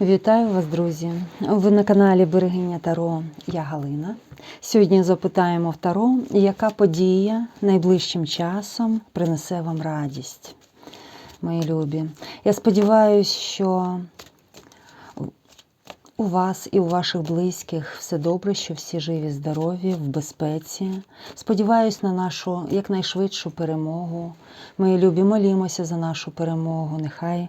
Вітаю вас, друзі! Ви на каналі Берегиня Таро. Я Галина. Сьогодні запитаємо в Таро, яка подія найближчим часом принесе вам радість, мої любі. Я сподіваюся, що у вас і у ваших близьких все добре, що всі живі, здорові, в безпеці. Сподіваюсь на нашу якнайшвидшу перемогу. Мої любі, молімося за нашу перемогу. Нехай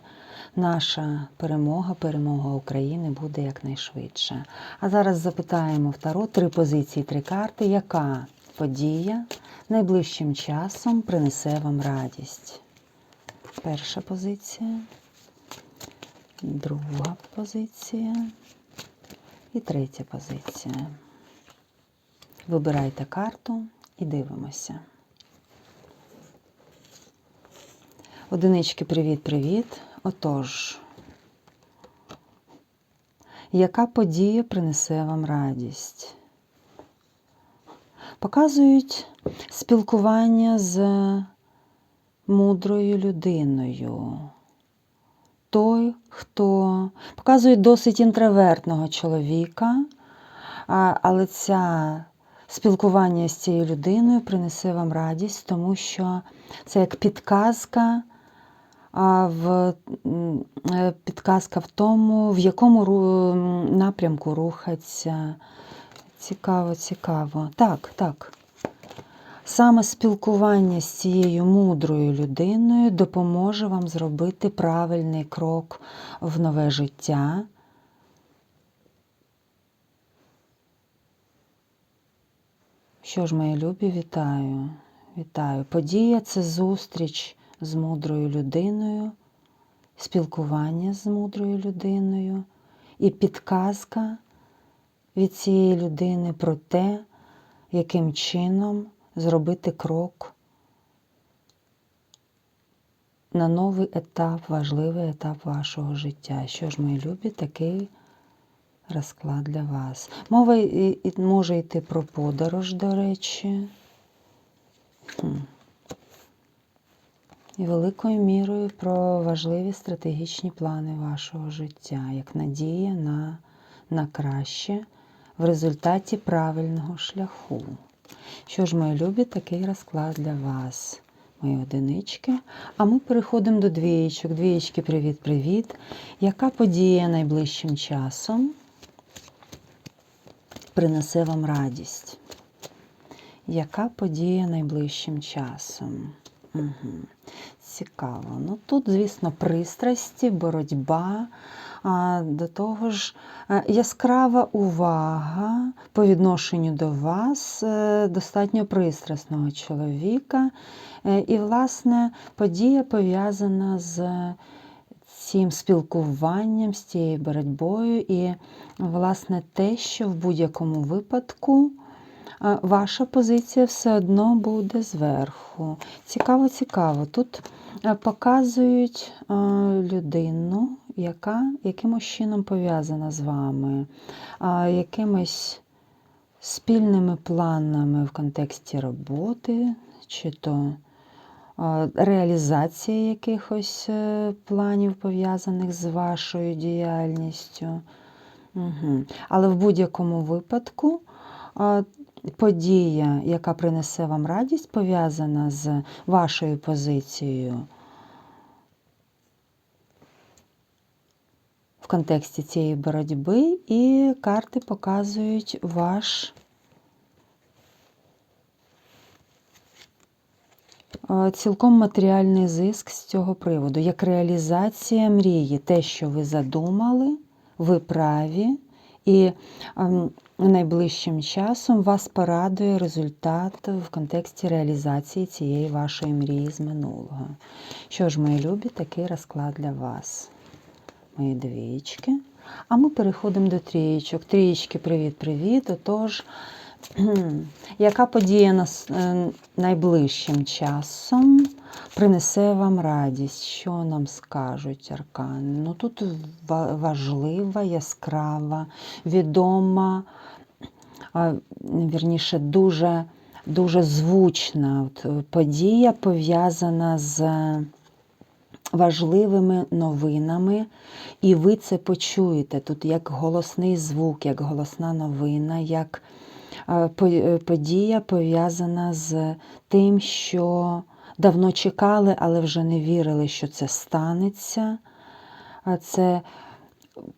наша перемога, перемога України буде якнайшвидше. А зараз запитаємо в Таро три позиції, три карти, яка подія найближчим часом принесе вам радість. Перша позиція, друга позиція і третя позиція. Вибирайте карту і дивимося. Одинички, привіт-привіт. Отож, яка подія принесе вам радість? Показують спілкування з мудрою людиною. Той, хто показує досить інтровертного чоловіка, але ця спілкування з цією людиною принесе вам радість, тому що це як підказка а в е, підказка в тому, в якому напрямку рухаться. Цікаво, цікаво. Так, так. Саме спілкування з цією мудрою людиною допоможе вам зробити правильний крок в нове життя. Що ж, мої любі, вітаю. Вітаю. Подія це зустріч з мудрою людиною, спілкування з мудрою людиною і підказка від цієї людини про те, яким чином зробити крок на новий етап, важливий етап вашого життя. Що ж, мої любі, такий розклад для вас. Мова може йти про подорож, до речі. І великою мірою про важливі стратегічні плани вашого життя, як надія на, на краще в результаті правильного шляху. Що ж, мої любі, такий розклад для вас, мої одинички. А ми переходимо до двієчок. Двієчки, привіт-привіт. Яка подія найближчим часом принесе вам радість? Яка подія найближчим часом? Угу. Цікаво. Ну тут, звісно, пристрасті, боротьба. До того ж, е, яскрава увага по відношенню до вас, е, достатньо пристрасного чоловіка. Е, І, власне, подія пов'язана з цим спілкуванням, з цією боротьбою, і, власне, те, що в будь-якому випадку ваша позиція все одно буде зверху. Цікаво, цікаво. Тут показують е, людину, яка якимось чином пов'язана з вами, якимись спільними планами в контексті роботи, чи то а, реалізація якихось е, планів, пов'язаних з вашою діяльністю. Угу. Але в будь-якому випадку подія, яка принесе вам радість, пов'язана з вашою позицією в контексті цієї боротьби, і карти показують ваш е, цілком матеріальний зиск з цього приводу, як реалізація мрії, те, що ви задумали, ви праві, і ем, найближчим часом вас порадує результат в контексті реалізації цієї вашої мрії з минулого. Що ж, мої любі, такий розклад для вас. Мої двічки. А ми переходимо до трієчок. Трієчки, привіт-привіт. Отож, яка подія нас е, найближчим часом принесе вам радість? Що нам скажуть аркани? Ну тут важлива, яскрава, відома, вірніше, дуже, дуже звучна е, подія пов'язана з важливими новинами, і ви це почуєте тут як голосний звук, як голосна новина, як подія пов'язана з тим, що давно чекали, але вже не вірили, що це станеться. Це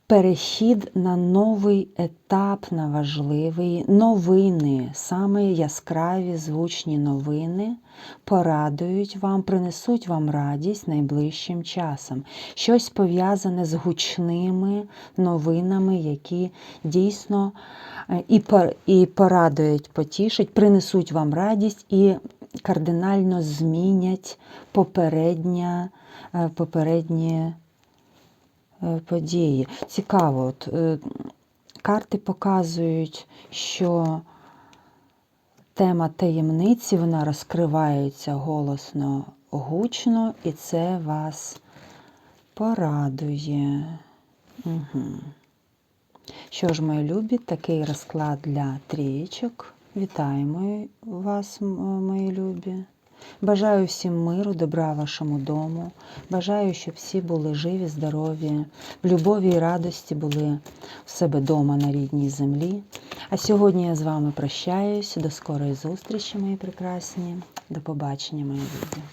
перехід на новий етап, на важливий новини, саме яскраві звучні новини порадують вам, принесуть вам радість найближчим часом. Щось пов'язане з гучними новинами, які дійсно е, і, порадують, потішать, принесуть вам радість і кардинально змінять попередня, е, попередні е, події. Цікаво, от, е, карти показують, що тема таємниці вона розкривається голосно, гучно, і це вас порадує. Угу. Що ж, мої любі, такий розклад для трієчок. Вітаємо вас, мої любі. Бажаю всім миру, добра вашому дому. Бажаю, щоб всі були живі, здорові, в любові і радості були в себе дома на рідній землі. А сьогодні я з вами прощаюсь. До скорої зустрічі, мої прекрасні. До побачення, мої любі.